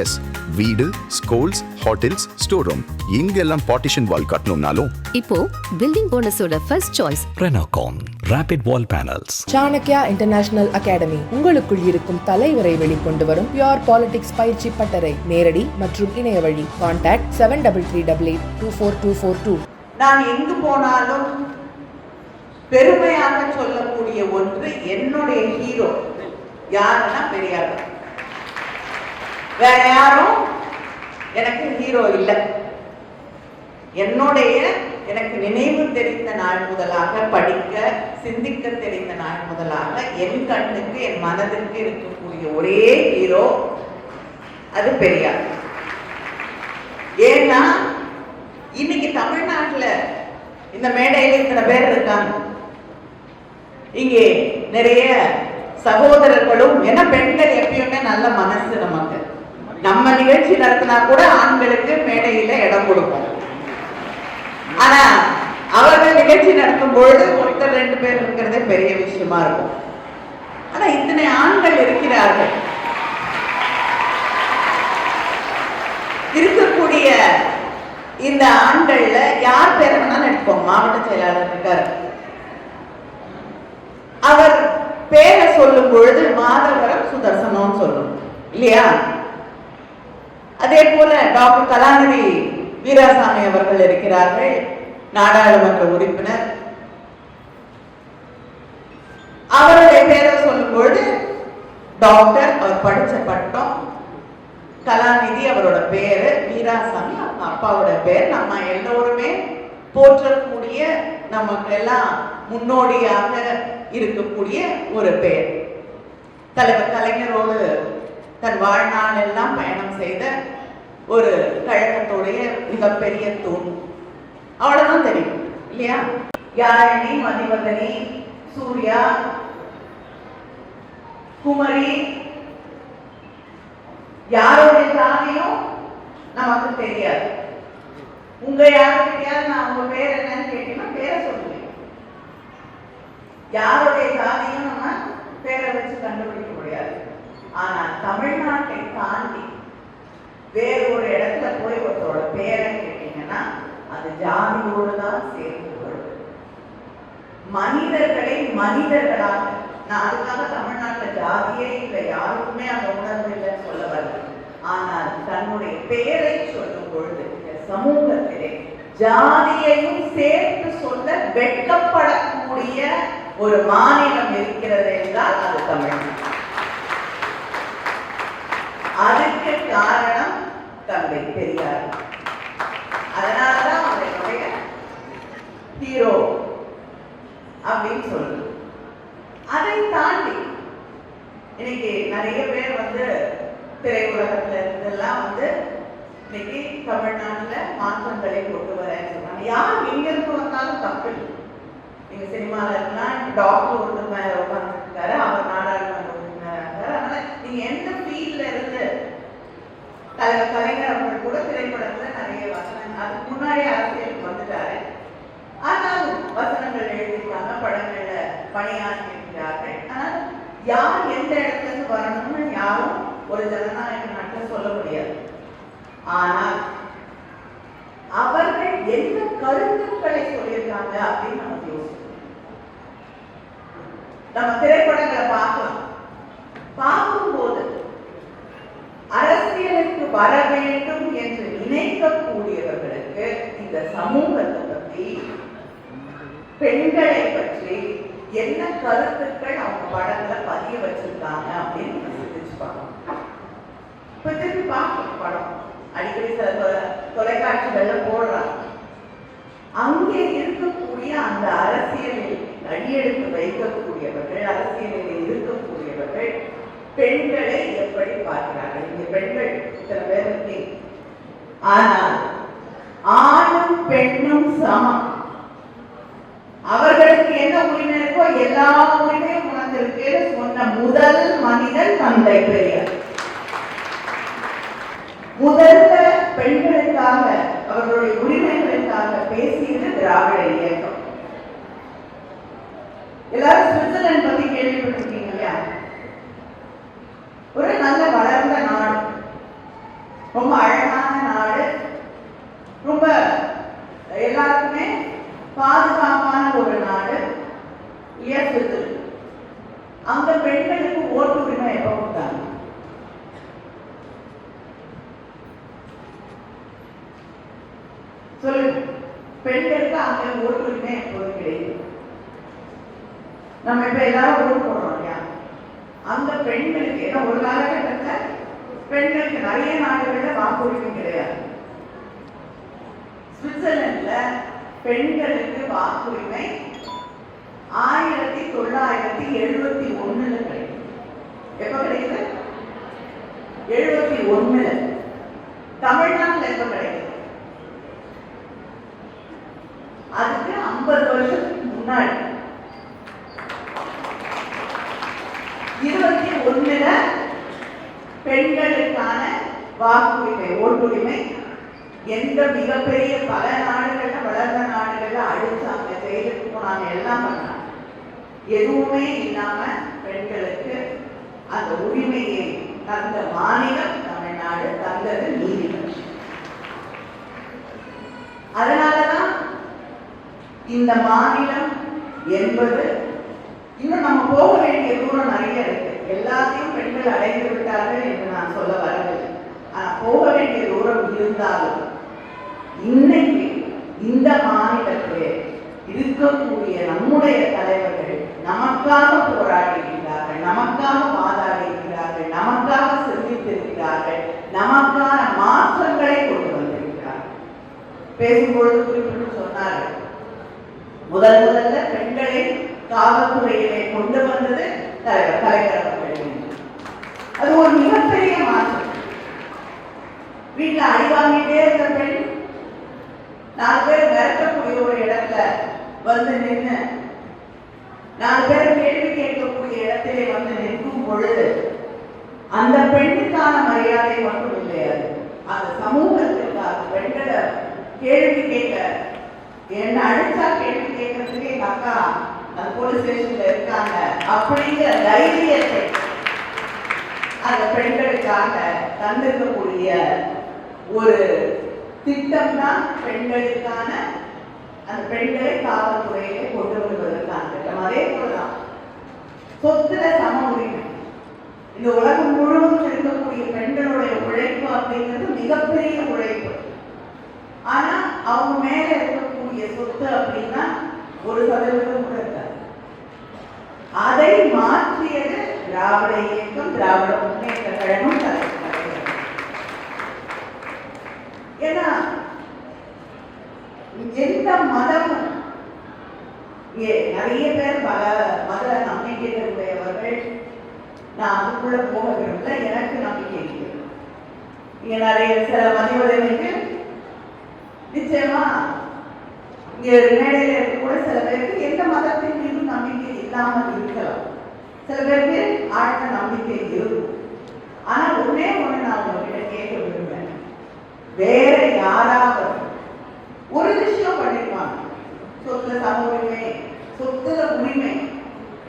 S வீடு schools hotels store room இங்கெல்லாம் partition wall கட்டணும்னாலும். இப்போ building போனஸோட first choice Renocon Rapid Wall Panels. Chanakya international academy உங்களுக்குள் இருக்கும் தலைவரை வெளிக்கொண்டு வரும் பியோர் பாலிடிக்ஸ் பயிற்சி பட்டறை. நேரடி மற்றும் இணைய வழி. Contact seven double three double eight two four two four two நான் எங்கு போனாலும் பெருமையாக சொல்லக்கூடிய ஒன்று என்னுடைய ஹீரோ யாருன்னா பெரியார் வேற யாரும் எனக்கு ஹீரோ இல்லை. என்னுடைய எனக்கு நினைவு தெரிந்த நாள் முதலாக படிக்க சிந்திக்க தெரிந்த நாள் முதலாக என் கண்ணுக்கு என் மனதிற்கு இருக்கக்கூடிய ஒரே ஹீரோ அது பெரியார். ஏன்னா இன்னைக்கு தமிழ்நாட்டுல இந்த மேடையில இத்தனை பேர் இருக்காங்க. இங்கே நிறைய சகோதரர்களும் ஏன்னா பெண்கள் எப்பயுமே நல்ல மனசு நமக்கு. நம்ம நிகழ்ச்சி நடத்தினா கூட ஆண்களுக்கு மேடையில இடம் கொடுப்போம். ஆனா அவர்கள் நிகழ்ச்சி நடத்தும் பொழுது ஒருத்தர் ரெண்டு பேர் இருக்கிறதே பெரிய விஷயமா இருக்கும். ஆனா இத்தனை ஆண்கள் இருக்கிறார்கள். இருக்கக்கூடிய இந்த ஆண்கள்ல யார் பேர் வேணாலும் எடுப்போம் மாவட்ட செயலாளர் இருக்காரு. அவர் பேரை சொல்லும் பொழுது மாதவரம் சுதர்சனம் சொல்லும். இல்லையா? அதே போல டாக்டர் கலாநிதி வீராசாமி அவர்கள் இருக்கிறார்கள் நாடாளுமன்ற உறுப்பினர். அவருடைய பேரை சொல்லும்பொழுது டாக்டர் அவர் படிச்ச பட்டம் கலாநிதி அவரோட பேரு வீராசாமி அப்பாவோட பேர் நம்ம எல்லோருமே போற்றக்கூடிய நமக்கு எல்லாம் முன்னோடியாக இருக்கக்கூடிய ஒரு பெயர் தலைவர் கலைஞரோடு தன் வாழ்நாள் எல்லாம் பயணம் செய்த ஒரு கழகத்துடைய மிகப்பெரிய தூண். அவ்வளவுதான் தெரியும் இல்லையா? யாழினி மதிவதனி சூர்யா குமரி யாருடைய ஜாதியும் நமக்கு தெரியாது. உங்க யாருக்கிட்டயாவது நான் உங்க பேர் என்னன்னு கேட்டீங்கன்னா பேரை சொல்லுவேன் யாருடைய ஜாதியும் நம்ம பேரை வச்சு கண்டுபிடிக்க முடியாது. ஆனா தமிழ்நாட்டை தாண்டி வேற ஒரு இடத்துல போய் ஒருத்தரோட பேரை கேட்டீங்கன்னா அது ஜாதியோடு தான் சேர்ந்து வரும். மனிதர்களை மனிதர்களாக நான் அதுக்காக தமிழ்நாட்டில் ஜாதியே இல்லை யாருக்குமே அந்த உணர்வு இல்லைன்னு சொல்ல வரல. ஆனால் தன்னுடைய பெயரை சொல்லும் பொழுது இந்த சமூகத்திலே ஜாதியையும் சேர்த்து சொல்ல வெட்கப்படக்கூடிய ஒரு மாநிலம் இருக்கிறது என்றால் அது தமிழ்நாடு. அதுக்கு காரணம் தந்தை பெரியார். அதனாலதான் அவருடைய ஹீரோ அப்படின்னு சொல்றது அதை தாண்டி இன்னைக்கு நிறைய பேர் வந்து திரையுலகத்துல இருந்தெல்லாம் வந்து இன்னைக்கு தமிழ்நாட்டுல மாற்றங்களை கொண்டு வரேன்னு சொன்னாங்க யார் எங்க இருந்து வந்தாலும் தப்பு நீங்க சினிமால இருக்கலாம் டாக்டர் ஒருத்தர் மேல உட்கார்ந்துருக்காரு அவர் நாடாளுமன்ற உறுப்பினராக இருக்காரு. அதனால நீங்க எந்த ஃபீல்ட்ல இருந்து தலைவர் கலைஞர் அவர்கள் கூட திரைப்படத்துல நிறைய வசனம் அதுக்கு முன்னாடி அரசியலுக்கு வந்துட்டாரு ஆனாலும் வசனங்கள் எழுதியிருக்காங்க படங்கள்ல பணியாற்றியிருக்கிறார்கள் ஆனால் யார் எந்த இடத்துல இருந்து வரணும்னு யாரும் ஒரு ஜனநாயக நாட்டில் சொல்ல முடியாது ஆனால் அவர்கள் என்ன கருத்துக்களை சொல்லியிருக்காங்க அப்படின்னு நமக்கு யோசிக்கணும் நம்ம திரைப்படங்களை பார்க்கலாம். பார்க்கும்போது அரசியலுக்கு வர வேண்டும் என்று நினைக்கக்கூடியவர்களுக்கு இந்த சமூகத்தை பற்றி பெண்களை பற்றி என்ன கருத்துக்கள் அவங்க படங்களை பதிய வச்சிருக்காங்க அப்படின்னு நம்ம சிந்திச்சு பார்க்கணும். இப்ப திருப்பி பார்க்கணும் படம். அடிக்கடி சில தொலைக்காட்சிகள்ல போடுறாங்க. அங்கே இருக்கக்கூடிய அந்த அரசியலில் அடியெடுத்து வைக்கக்கூடியவர்கள் அரசியலில் இருக்கக்கூடியவர்கள் பெண்களை எப்படி பார்க்கிறார்கள்? இந்த பெண்கள் இத்தனை பேர் ஆனால் ஆணும் பெண்ணும் சமம். அவர்களுக்கு என்ன உரிமை இருக்கோ எல்லா உரிமையும் உணர்ந்திருக்கு சொன்ன முதல் மனிதன் தந்தை பெரியார். முதல்ல பெண்களுக்காக அவர்களுடைய உரிமைகளுக்காக பேசியது திராவிட இயக்கம். எல்லாரும் சுவிட்சர்லாந்து பத்தி கேள்விப்பட்டிருக்கீங்க இல்லையா? ஒரு நல்ல வளர்ந்த நாடு. ரொம்ப அழகான நாடு. ரொம்ப எல்லாருக்குமே பாதுகாப்பான ஒரு நாடு. இயற்கை அங்க பெண்களுக்கு ஓட்டு உரிமை எப்ப கொடுத்தாங்க சொல்லுங்க பெண்களுக்கு அங்கே ஓட்டுரிமை உரிமை கிடையாது நம்ம இப்ப எல்லாரும் ஓட்டு போடுறோம் இல்லையா? அந்த பெண்களுக்கு ஏன்னா ஒரு காலகட்டத்தில் பெண்களுக்கு நிறைய நாடுகளில் வாக்குரிமை கிடையாது. சுவிட்சர்லாந்துல பெண்களுக்கு வாக்குரிமை ஆயிரத்தி தொள்ளாயிரத்தி எழுபத்தி ஒண்ணுல கிடைக்கும். எப்ப கிடைக்குது? எழுபத்தி ஒண்ணுல. தமிழ்நாட்டில் எப்ப கிடைக்குது? அதுக்கு ஐம்பது வருஷத்துக்கு முன்னாடி. இருபத்தி ஒண்ணுல பெண்களுக்கான வாக்குரிமை ஓட்டுரிமை. எந்த மிகப்பெரிய பல நாடுகள்ல வளர்ந்த நாடுகள்ல அடிச்சாங்க ஜெயிலுக்கு போனாங்க எல்லாம் பண்ணாங்க. எதுவுமே இல்லாம பெண்களுக்கு அந்த உரிமையை தந்த மாநிலம் தமிழ்நாடு தந்தது நீதிமன்றம். அதனால இந்த மாநிலம் என்பது இன்னும் நம்ம போக வேண்டிய தூரம் நிறைய இருக்கு. எல்லாத்தையும் பெண்கள் அடைந்து விட்டார்கள் என்று நான் சொல்ல வரவில்லை. ஆனால் போக வேண்டிய தூரம் இருந்தாலும் இன்னைக்கு இந்த மாநிலத்திலே இருக்கக்கூடிய நம்முடைய தலைவர்கள் நமக்காக போராடி இருக்கிறார்கள் நமக்காக வாதாடி இருக்கிறார்கள் நமக்காக சிந்தித்திருக்கிறார்கள் நமக்கான மாற்றங்களை கொண்டு வந்திருக்கிறார்கள். பேசும்பொழுது குறிப்பிட்டு சொன்னார்கள் முதல் முதல்ல பெண்களை காவல்துறையிலே கொண்டு வந்தது தலைவர் கலைஞர் அது ஒரு மிகப்பெரிய மாற்றம். வீட்டுல அடி வாங்கிட்டே இருந்த பெண் நாலு பேர் மிரட்டக்கூடிய ஒரு இடத்துல வந்து நின்று நாலு பேர் கேள்வி கேட்கக்கூடிய இடத்திலே வந்து நிற்கும் பொழுது அந்த பெண்ணுக்கான மரியாதை மட்டும் இல்லையாது அது அந்த சமூகத்திற்காக பெண்களை கேள்வி கேட்க என்ன அடிச்சா கேள்வி கேட்கறதுக்கு எங்க அக்கா அந்த போலீஸ் ஸ்டேஷன்ல இருக்காங்க அப்படிங்கிற தைரியத்தை அந்த பெண்களுக்காக தந்திருக்கக்கூடிய ஒரு திட்டம் தான் பெண்களுக்கான அந்த பெண்களை காவல்துறையிலே கொண்டு வருவதற்கான திட்டம் அதே போலதான். சொத்துல சம உரிமை. இந்த உலகம் முழுவதும் இருக்கக்கூடிய பெண்களுடைய உழைப்பு அப்படிங்கிறது மிகப்பெரிய உழைப்பு. ஆனா அவங்க மேல இருக்கக்கூடிய சொத்து அப்படின்னா ஒரு சதவீதம் கூட இருக்காது. அதை மாற்றியது திராவிட இயக்கம் திராவிட முன்னேற்ற கழகம் ஏன்னா எந்த மதமும் நிறைய பேர் பல மத நம்பிக்கைகள் உடையவர்கள் நான் அதுக்குள்ள போக விரும்பல எனக்கு நம்பிக்கை இருக்கு. இங்க நிறைய சில மதிவதனைக்கு நிச்சயமா இங்கே மேடையில் கூட சில பேருக்கு எந்த மதத்தின் மீதும் நம்பிக்கை இல்லாமல் இருக்கலாம். சில பேருக்கு ஆழ்ந்த நம்பிக்கை இருக்கும் ஆனா ஒன்னே ஒன்று நான் உங்ககிட்ட கேட்க விரும்புவேன் வேற யாராவது ஒரு விஷயம் பண்ணிருப்பாங்க சொத்துல சம உரிமை சொத்துல உரிமை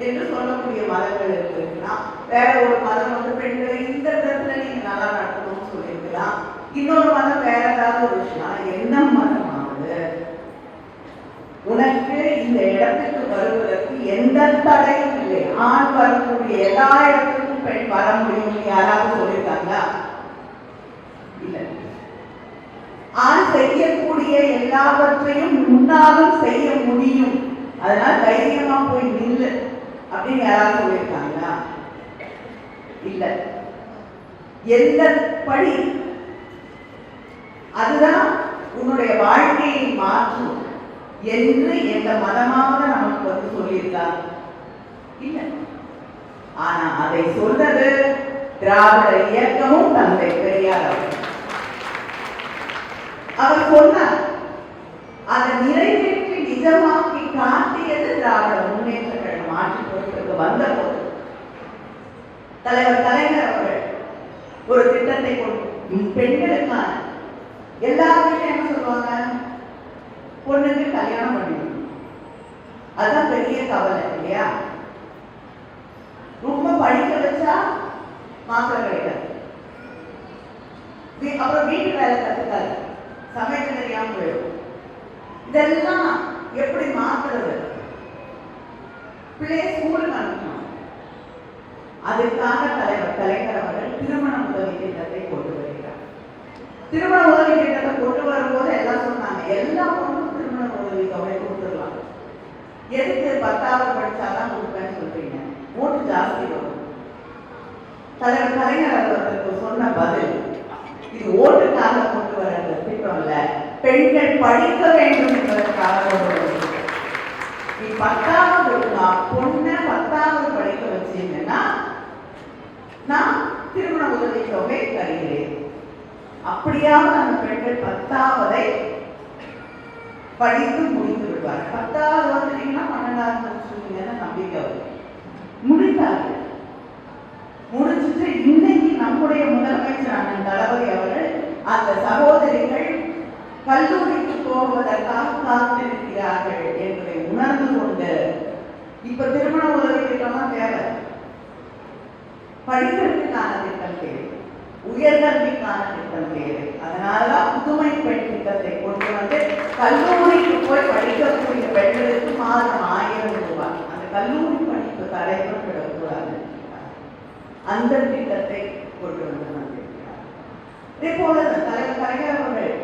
என்று சொல்லக்கூடிய மதங்கள் இருக்குன்னா வேற ஒரு மதம் வந்து பெண்களை இந்த விதத்துல நீங்க நல்லா நடக்கணும்னு சொல்லியிருக்கலாம். இன்னொரு மதம் வேற ஏதாவது ஒரு விஷயம் ஆனா எந்த மதமாவது உனக்கு இந்த இடத்துக்கு வருவதற்கு எந்த தடையும் இல்லை. ஆண் வரக்கூடிய எல்லா இடத்துக்கும் பெண் வர முடியும் யாராவது சொல்லியிருக்காங்களா? இல்லை. ஆண் செய்யக்கூடிய எல்லாவற்றையும் முன்னாலும் செய்ய முடியும். அதனால தைரியமா போய் நில்லு. அப்படின்னு யாராவது சொல்லியிருக்காங்களா? இல்ல. எந்த படி அதுதான் உன்னுடைய வாழ்க்கையை மாற்றும். என்று எந்த மதமாவது நமக்கு வந்து சொல்லியிருக்காங்க. இல்ல. ஆனா அதை சொன்னது திராவிட இயக்கமும் தந்தை பெரியார் அவர் அவர் சொன்னார் அதை நிறைவேற்றி நிஜமாக்கி காட்டியது திராவிட முன்னேற்ற கழகம் ஆட்சி பொறுப்பிற்கு வந்த போது தலைவர் கலைஞர் அவர்கள் ஒரு திட்டத்தை கொண்டு பெண்களுக்கான எல்லாருமே என்ன சொல்லுவாங்க பொண்ணுக்கு கல்யாணம் பண்ணிக்கணும். அதுதான் பெரிய கவலை இல்லையா? ரொம்ப படிக்க வச்சா மாத்திரம் கிடைக்காது. அப்புறம் வீட்டு வேலை கத்துக்காது. சமைக்க தெரியாம போயிடும். இதெல்லாம் எப்படி மாத்துறது பிள்ளைய ஸ்கூலுக்கு அனுப்பணும். அதுக்காக தலைவர் கலைஞர் அவர்கள் திருமண உதவி திட்டத்தை கொண்டு வருகிறார். திருமண உதவி திட்டத்தை கொண்டு வரும்போது எல்லாம் சொன்னாங்க எல்லா பொண்ணும் தொகை கொடுத்துடலாம். எதுக்கு பத்தாவது படித்தாதான் கொடுப்பேன்னு சொல்றீங்க? ஓட்டு ஜாஸ்தி வரும். தலைவர் கலைஞர் அவர்களுக்கு சொன்ன பதில் இது ஓட்டுக்காக கொண்டு வர திட்டம் இல்ல. பெண்கள் படிக்க வேண்டும் என்பதற்காக கொண்டு வர நீ பத்தாவது ஒழுங்கா பொண்ணை பத்தாவது படிக்க வச்சீங்கன்னா நான் திருமண உதவி தொகை தருகிறேன். அப்படியாவது அந்த பெண்கள் பத்தாவதை படித்து முடித்து விடுவார். பத்தாவது வந்துட்டீங்கன்னா பன்னெண்டாவது முடிச்சுருவீங்கன்னு நம்பிக்கை வரும் முடித்தார்கள் முடிச்சுட்டு இன்னைக்கு நம்முடைய முதலமைச்சர் அண்ணன் தளபதி அவர்கள் அந்த சகோதரிகள் கல்லூரிக்கு போவதற்காக காத்திருக்கிறார்கள் என்பதை உணர்ந்து கொண்டு இப்ப திருமண உதவி திட்டமா தேவை. படிக்கிறதுக்கான திட்டம் தேவை. உயர்கல்விக்கான திட்டம் தேவை அதனால புதுமை பெண் திட்டத்தை கொண்டு வந்து கல்லூரிக்கு போய் படிக்கக்கூடிய பெண்களுக்கு மாதம் ஆயிரம் ரூபாய். அந்த கல்லூரி படிப்பு தடைபட்டுவிடக்கூடாது அந்த திட்டத்தை கொண்டு வந்து வந்திருக்கிறார். இதே போல தலைவர் கலைஞர் அவர்கள்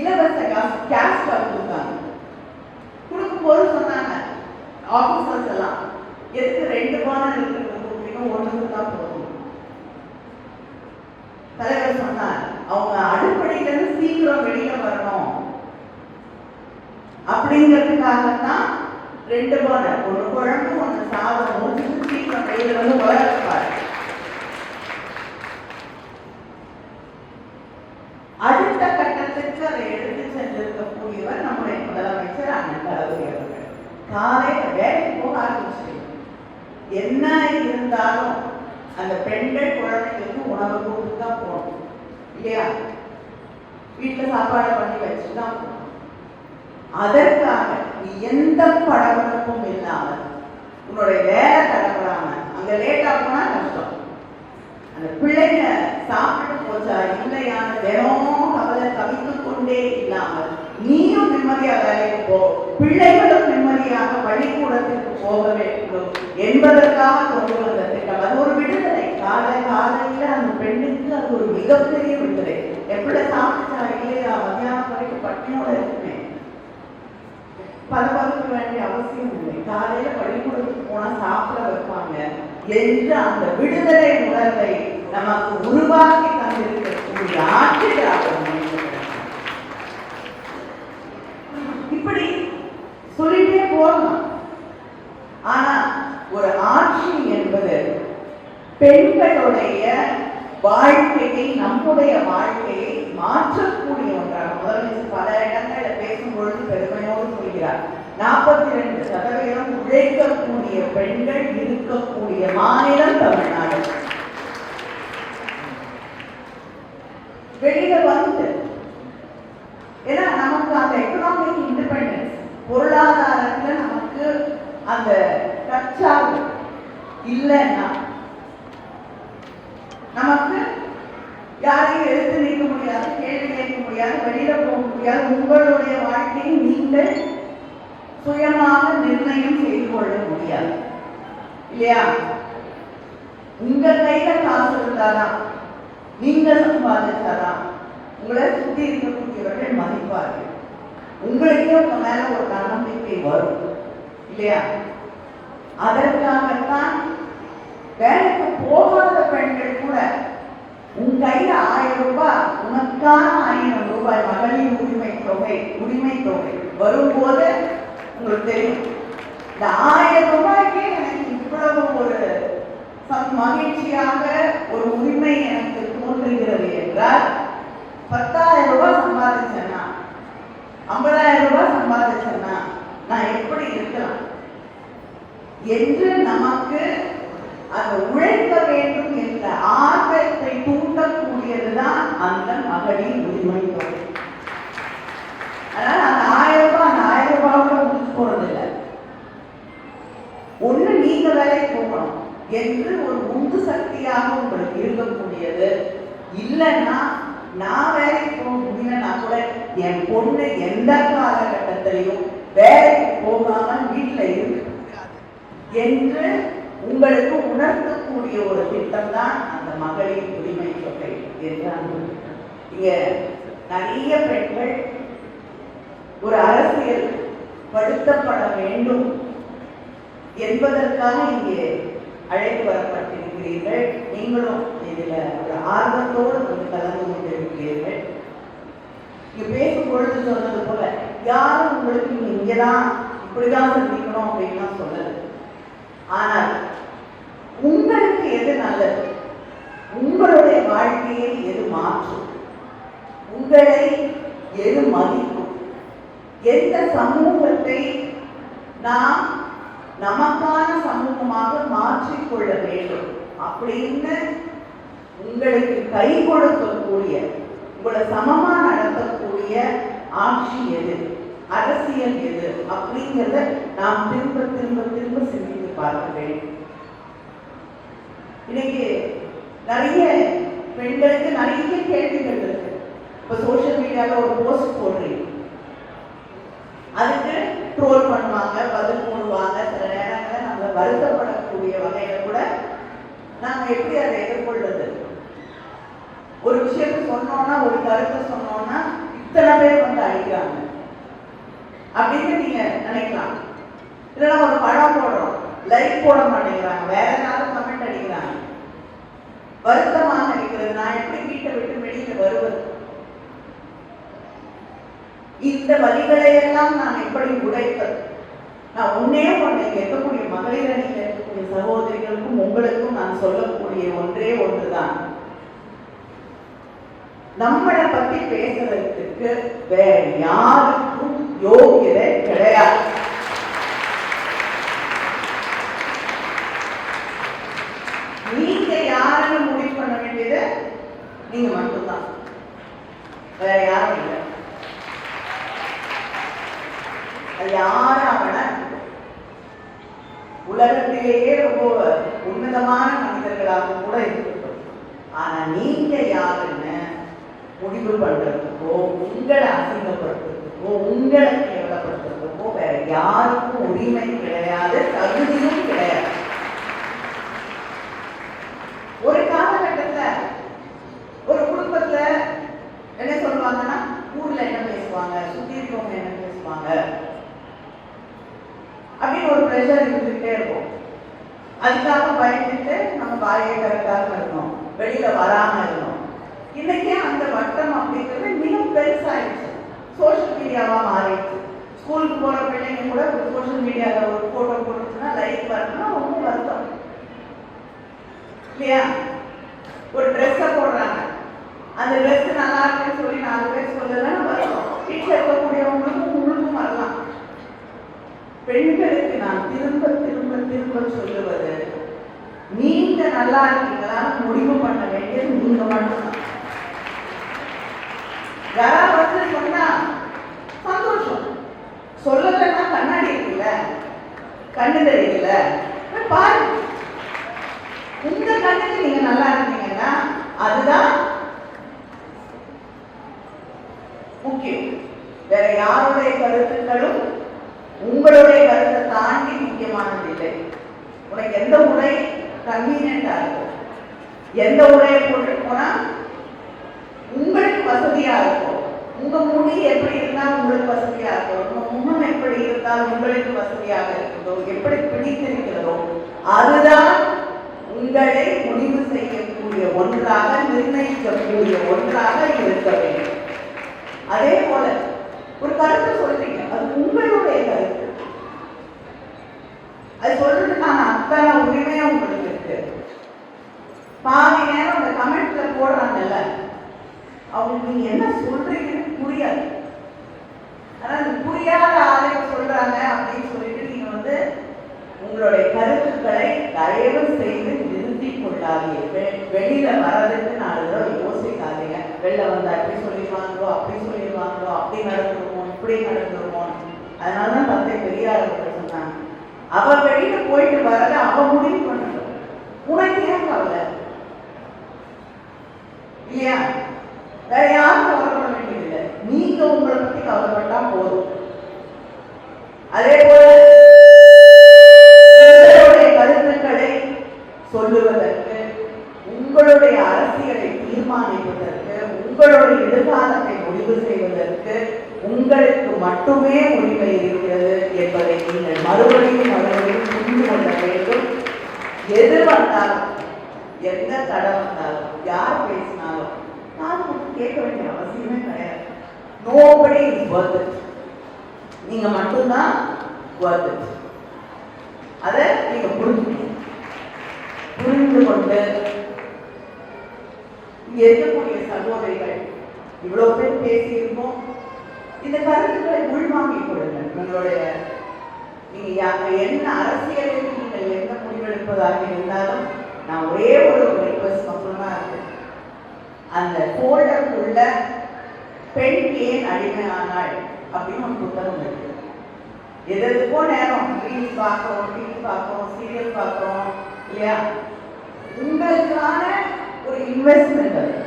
இலவச காசு கேஷ் கொடுத்தாங்க. கொடுக்கும்போது சொன்னாங்க ஆபீசர்ஸ் எல்லாம் எதுக்கு ரெண்டு பானம் இருக்கிறது ஒன்றுக்கு தான் போதும். தலைவர் சொன்னார் அவங்க அடிப்படையில இருந்து சீக்கிரம் வெளியில வரணும். அப்படிங்கிறதுக்காகத்தான் ரெண்டு பானம் ஒரு குழம்பு ஒன்று சாதம் முடிச்சுட்டு சீக்கிரம் வெளியில வந்து வளர்ப்பார் அடுத்த கட்டத்திற்கு அதை எடுத்து சென்றிருக்கக்கூடியவர் நம்முடைய முதலமைச்சர் அண்ணன் தளபதி அவர்கள். காலை வேலைக்கு போக ஆரம்பிச்சு என்ன இருந்தாலும் அந்த பெண்கள் குழந்தைங்களுக்கு உணவு கொடுத்து தான் போகணும். இல்லையா? வீட்டுல சாப்பாடு பண்ணி வச்சு தான் போகணும். அதற்காக நீ எந்த படபடப்பும் இல்லாமல் உன்னுடைய வேலை தடப்படாம அங்க லேட்டா போனா கஷ்டம். அந்த பிள்ளைங்க சாப்பிட்டு போச்சா இல்லையான தினமும் கவலை தவித்துக் கொண்டே இல்லாமல் நீ நிம்மதியா வேலைக்கு போகும் பிள்ளைகளும் நிம்மதியாக பள்ளிக்கூடத்திற்கு போக வேண்டும். என்பதற்காக கொண்டு வந்த திட்டம். அது ஒரு விடுதலை. காலை காலையில அந்த பெண்ணுக்கு அது ஒரு மிகப்பெரிய விடுதலை. எப்படி சாப்பிட்டா இல்லையா? மத்தியானம் வரைக்கும் பட்டினியோட இருக்குமே. பகுதிக்கு வேண்டிய அவசியம் இல்லை. காலையில பள்ளிக்கூடத்துக்கு போனா சாப்பிட வைப்பாங்க என்று அந்த விடுதலை உணர்வை நமக்கு உருவாக்கி தந்திருக்கக்கூடிய ஆட்சிகளாக சொல்லிட்டே போகலாம். ஆனா ஒரு ஆட்சி என்பது பெண்களுடைய வாழ்க்கையை நம்முடைய வாழ்க்கையை மாற்றக்கூடிய ஒன்றாக. முதலமைச்சர் பல இடங்களில் பேசும்பொழுது பெருமையோடு சொல்கிறார் நாற்பத்தி ரெண்டு சதவீதம் உழைக்கக்கூடிய பெண்கள் இருக்கக்கூடிய மாநிலம் தமிழ்நாடு. வெளியில வந்து ஏன்னா நமக்கு அந்த எக்கனாமிக் இண்டிபெண்டன்ஸ் பொருளாதாரத்துல நமக்கு அந்த கச்சாவு இல்லைன்னா நமக்கு யாரையும் எடுத்து நிற்க முடியாது கேள்வி கேட்க முடியாது வெளியில போக முடியாது. உங்களுடைய வாழ்க்கையை நீங்கள் சுயமாக நிர்ணயம் செய்து கொள்ள முடியாது. இல்லையா? உங்க கையில காசு இருந்தாதான் நீங்க சம்பாதிச்சாதான் உங்களை சுத்தி இருக்கக்கூடியவர்கள் மதிப்பார்கள். உங்களுக்கே உங்க மேல ஒரு தன்னம்பிக்கை வரும். இல்லையா? அதற்காகத்தான் வேலைக்கு போகாத பெண்கள் கூட உன் கையில ஆயிரம் ரூபாய் உனக்கான ஆயிரம் ரூபாய் மகளிர் உரிமை தொகை உரிமை தொகை வரும்போது உங்களுக்கு தெரியும். இந்த ஆயிரம் ரூபாய்க்கே எனக்கு இவ்வளவு ஒரு சம் மகிழ்ச்சியாக ஒரு உரிமை எனக்கு தோன்றுகிறது என்றால் பத்தாயிரம் ரூபாய் சம்பாதிச்சேன்னா ஐம்பதாயிரம் ரூபாய் சம்பாதிச்சேன்னா நான் எப்படி இருக்கலாம்? என்று நமக்கு அந்த உழைக்க வேண்டும் என்ற ஆர்வத்தை தூண்டக்கூடியதுதான் அந்த மகளின் உரிமை தொகை. அதனால அந்த ஆயிரம் ரூபாய் அந்த ஆயிரம் ரூபாயோட முடிச்சு போறது இல்லை ஒண்ணு நீங்க வேலைக்கு போகணும் என்று ஒரு உந்து சக்தியாக உங்களுக்கு இருக்கக்கூடியது. இல்லைன்னா நான் வேலைக்கு போக முடியலன்னா கூட என் பொண்ணு எந்த காலகட்டத்திலையும் வேலைக்கு போகாம வீட்டில் இருக்கக்கூடாது என்று உங்களுக்கு உணர்த்தக்கூடிய ஒரு திட்டம் தான் அந்த மகளிர் உரிமை தொகை என்று இங்க நிறைய பெண்கள் ஒரு அரசியல் படுத்தப்பட வேண்டும் என்பதற்காக இங்கே அழைத்து வரப்பட்டிருக்கிறீர்கள். நீங்களும் இதில் ஒரு ஆர்வத்தோடு வந்து கலந்து கொண்டிருக்கிறீர்கள். நீங்கள் பேசும் பொழுது சொன்னது போல யாரும் உங்களுக்கு நீங்க இங்கதான் இப்படிதான் சந்திக்கணும் அப்படின்லாம் சொல்லலை. ஆனால் உங்களுக்கு எது நல்லது? உங்களுடைய வாழ்க்கையை எது மாற்றும்? உங்களை எது மதிக்கும்? எந்த சமூகத்தை நாம் நமக்கான சமூகமாக மாற்றிக்கொள்ள வேண்டும் அப்படின்னு உங்களுக்கு கை கொடுக்கக்கூடிய உங்களை சமமா நடத்தக்கூடிய ஆட்சி எது? அரசியல் எது? அப்படிங்கிறத நாம் திரும்ப திரும்ப திரும்ப சிந்தித்து பார்க்க வேண்டும். இன்னைக்கு நிறைய பெண்களுக்கு நிறைய கேள்விகள் இருக்கு. இப்ப சோசியல் மீடியால ஒரு போஸ்ட் போடுறீங்க. அதுக்கு ட்ரோல் பண்ணுவாங்க பதில் போடுவாங்க சில நேரங்களில் நம்ம வருத்தப்படக்கூடிய வகையில கூட நாங்க எப்படி அதை எதிர்கொள்வது? ஒரு விஷயத்தை சொன்னோம்னா ஒரு கருத்தை சொன்னோம்னா இத்தனை பேர் வந்து அடிக்கிறாங்க அப்படின்னு நீங்க நினைக்கலாம். இல்லைன்னா ஒரு படம் போடுறோம். லைக் போட மாட்டேங்கிறாங்க. வேற ஏதாவது கமெண்ட் அடிக்கிறாங்க. வருத்தமாக இருக்கிறது. நான் எப்படி வீட்டை விட்டு வெளியில வருவது? இந்த வழிகளை எல்லாம் நான் எப்படி உடைப்பது? நான் ஒன்னே ஒன்றை இருக்கக்கூடிய மகளிர் என் சகோதரிகளுக்கும் உங்களுக்கும் நான் சொல்லக்கூடிய ஒன்றே ஒன்றுதான். நம்மளை பத்தி பேசுறதுக்கு வேற யாருக்கும் யோகியதை கிடையாது. நீங்க யாருன்னு முடிவு பண்ண வேண்டியது நீங்க மட்டும்தான். வேற யாரும் இல்லை. அது யாரும் அவனை உலகத்திலேயே ரொம்ப உன்னதமான மனிதர்களாக கூட இருக்கட்டும் ஆனா நீங்க யாருன்னு முடிவு பண்றதுக்கோ உங்களை அசிங்கப்படுத்துறதுக்கோ உங்களை கேவலப்படுத்துறதுக்கோ வேற யாருக்கும் உரிமை கிடையாது தகுதியும் கிடையாது ஒரு காலகட்டத்துல ஒரு குடும்பத்துல என்ன சொல்லுவாங்கன்னா ஊர்ல என்ன பேசுவாங்க சுத்தி இருக்கவங்க என்ன பேசுவாங்க அப்படின்னு ஒரு ப்ரெஷர் இருந்துகிட்டே இருக்கும் அதுக்காக பயந்துட்டு நம்ம வாயை கரெக்டாக இருக்கணும் வெளியில வராம இருக்கணும் இன்னைக்கே அந்த வட்டம் அப்படிங்கிறது மிக பெருசாயிடுச்சு. சோஷியல் மீடியாவா மாறிடுச்சு. ஸ்கூலுக்கு போற பிள்ளைங்க கூட சோஷியல் மீடியால ஒரு போட்டோ போட்டுச்சுன்னா லைக் வரணும்னா ரொம்ப வருத்தம். இல்லையா? ஒரு ட்ரெஸ்ஸை போடுறாங்க. அந்த ட்ரெஸ் நல்லா இருக்குன்னு சொல்லி நாலு பேர் சொல்லலன்னா வருத்தம். வீட்டில் இருக்கக்கூடியவங்களுக்கும் உங்களுக்கும் வரலாம். பெண்களுக்கு நான் திரும்ப திரும்ப சொல்லுவது நீங்க நல்லா இருக்கீங்களான்னு முடிவு பண்ண வேண்டியது நீங்க மட்டும்தான் யாராவது வந்து சொன்னா சந்தோஷம். சொல்லலைன்னா கண்ணாடி இருக்குல்ல? கண்ணு தெரியல போய் பாருங்க. உங்க கண்ணுக்கு நீங்க நல்லா இருந்தீங்கன்னா அதுதான் முக்கியம். வேற யாருடைய கருத்துக்களும் உங்களுடைய கருத்து தாண்டி முக்கியமானது இல்லை உனக்கு எந்த உடை கன்வீனியண்டா இருக்கும்? எந்த உடையை போட்டு போனா உங்களுக்கு வசதியா இருக்கும்? உங்க முடி எப்படி இருந்தா உங்களுக்கு வசதியா இருக்கும். உங்க முகம் எப்படி இருந்தால் உங்களுக்கு வசதியாக இருக்கிறதோ எப்படி பிடித்திருக்கிறதோ அதுதான் உங்களை முடிவு செய்யக்கூடிய ஒன்றாக நிர்ணயிக்கக்கூடிய ஒன்றாக இருக்க வேண்டும். அதே போல ஒரு கருத்து சொல்றீங்க. அது உங்களுடைய கருத்து. அது சொல்றதுக்கான அத்தனை உரிமையா உங்களுக்கு இருக்கு. பாதி நேரம் அந்த கமெண்ட்ல போடுறாங்கல்ல அவங்களுக்கு நீங்க என்ன சொல்றீங்கன்னு புரியாது. ஆனா அது புரியாத ஆளை சொல்றாங்க அப்படின்னு சொல்லிட்டு நீங்க வந்து உங்களுடைய கருத்துக்களை தயவு செய்து நிறுத்தி கொள்ளாதீர்கள். வெளியில வர்றதுக்கு நாலு தடவை யோசிக்காதீங்க. வெளில வந்து அப்படி சொல்லிடுவாங்களோ அப்படி சொல்லிடுவாங்களோ அப்படி நடந்துருவோம் இப்படி நடந்துருவோம் அதனாலதான் தந்தை பெரியார் சொன்னாங்க. அவ வெளியில போயிட்டு வரத அவ முடிவு பண்ணணும். உனக்கு ஏன் கவலை? இல்லையா? வேற யாரும் கவலைப்பட வேண்டியதில்லை. நீங்க உங்களை பத்தி கவலைப்பட்டா போதும். அதே போல கருத்துக்களை சொல்லுவதற்கு உங்களுடைய அரசியலை தீர்மானிப்பதற்கு உங்களுடைய எதிர்காலத்தை முடிவு செய்வதற்கு உங்களுக்கு மட்டுமே உரிமை இருக்கிறது என்பதை நீங்கள் மறுபடியும் மறுபடியும் புரிந்து கொள்ள வேண்டும். எது வந்தாலும் எந்த தடை வந்தாலும் யார் பேசினாலும் நான் கேட்க வேண்டிய அவசியமே கிடையாது. நோபடி இஸ் நீங்க மட்டும்தான் worth அதை நீங்க புரிஞ்சுக்கணும். புரிந்து கொண்டு இருக்கக்கூடிய சகோதரிகள் இவ்வளவு பேர் பேசியிருக்கோம் இந்த கருத்துக்களை உள்வாங்கிக் கொள்ளுங்கள். உங்களுடைய நீங்க என்ன அரசியலில் நீங்கள் எந்த முடிவெடுப்பதாக இருந்தாலும் நான் ஒரே ஒரு ரிக்வஸ்ட் மட்டும்தான் இருக்கு. அந்த போல்டருக்குள்ள பெண் ஏன் அடிமையானாள் அப்படின்னு ஒரு புத்தகம் இருக்கு. எதற்கோ நேரம் ரீல்ஸ் பார்க்குறோம் டிவி பார்க்குறோம் சீரியல் பார்க்குறோம் இல்லையா? உங்களுக்கான ஒரு இன்வெஸ்ட்மெண்ட் அது.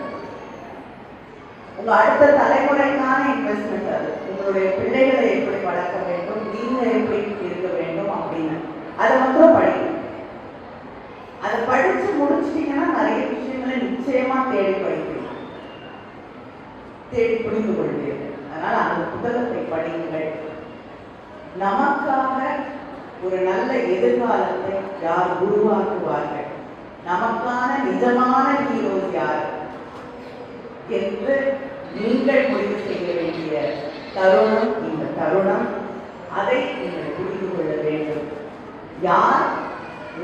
உங்க அடுத்த தலைமுறைக்கான இன்வெஸ்ட்மெண்ட் அது. உங்களுடைய பிள்ளைகளை எப்படி வளர்க்க வேண்டும் நீங்க எப்படி இருக்க வேண்டும் அப்படின்னு. அதை மட்டும் படிக்கணும் அதை படிச்சு முடிச்சிட்டீங்கன்னா நிறைய விஷயங்களை நிச்சயமா தேடி படிப்பீங்க. தேடி புரிந்து கொள்வீர்கள். அதனால அந்த புத்தகத்தை படியுங்கள். நமக்காக ஒரு நல்ல எதிர்காலத்தை யார் உருவாக்குவார்கள்? நமக்கான நிஜமான ஹீரோஸ் யார்? என்று நீங்கள் முடிவு செய்ய வேண்டிய தருணம் இந்த தருணம். அதை நீங்கள் புரிந்து கொள்ள வேண்டும். யார்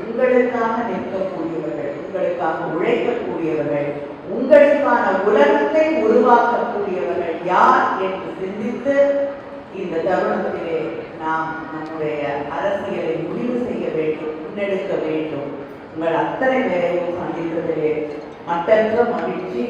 உங்களுக்காக நிற்கக்கூடியவர்கள் உங்களுக்காக உழைக்கக்கூடியவர்கள் உங்களுக்கான உலகத்தை உருவாக்கக்கூடியவர்கள் யார் என்று சிந்தித்து இந்த தருணத்திலே நாம் நம்முடைய அரசியலை முடிவு செய்ய வேண்டும் முன்னெடுக்க வேண்டும். உங்கள் அத்தனை பேரையும் சந்தித்ததிலே மற்றற்ற மகிழ்ச்சி.